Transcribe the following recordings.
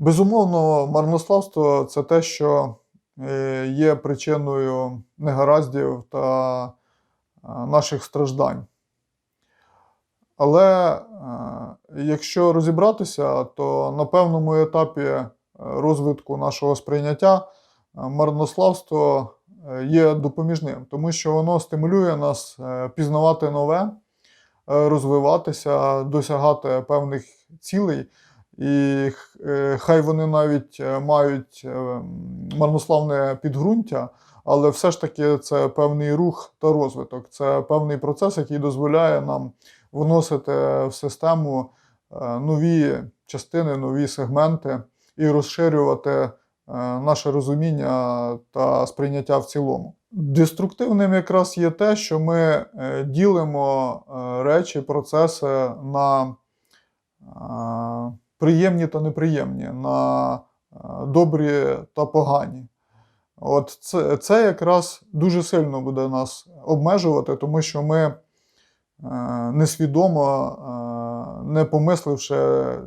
Безумовно, марнославство це те, що е, є причиною негараздів та е, наших страждань. Але е, якщо розібратися, то на певному етапі розвитку нашого сприйняття марнославство є допоміжним, тому що воно стимулює нас пізнавати нове, розвиватися, досягати певних цілей. І е, хай вони навіть е, мають е, марнославне підґрунтя, але все ж таки це певний рух та розвиток. Це певний процес, який дозволяє нам вносити в систему нові частини, нові сегменти і розширювати наше розуміння та сприйняття в цілому. Деструктивним якраз є те, що ми ділимо речі, процеси на приємні та неприємні, на е, добрі та погані. От це, це якраз дуже сильно буде нас обмежувати, тому що ми е, несвідомо, е, не помисливши е,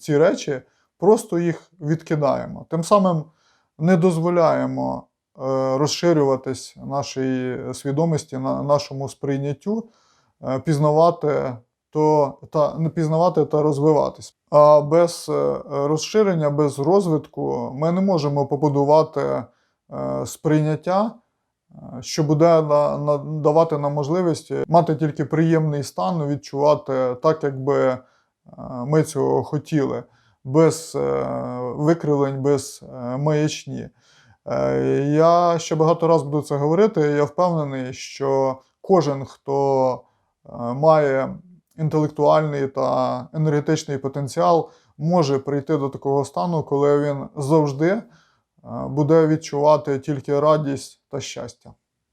ці речі, просто їх відкидаємо. Тим самим не дозволяємо е, розширюватись нашій свідомості, на нашому сприйняттю, е, пізнавати то та не пізнавати та розвиватись. А без е, розширення, без розвитку ми не можемо побудувати е, сприйняття, е, що буде давати нам можливість мати тільки приємний стан, відчувати так, якби ми цього хотіли, без викривлень, без маячні. Я ще багато разів буду це говорити. Я впевнений, що кожен, хто має інтелектуальний та енергетичний потенціал, може прийти до такого стану, коли він завжди е, буде відчувати тільки радість та щастя.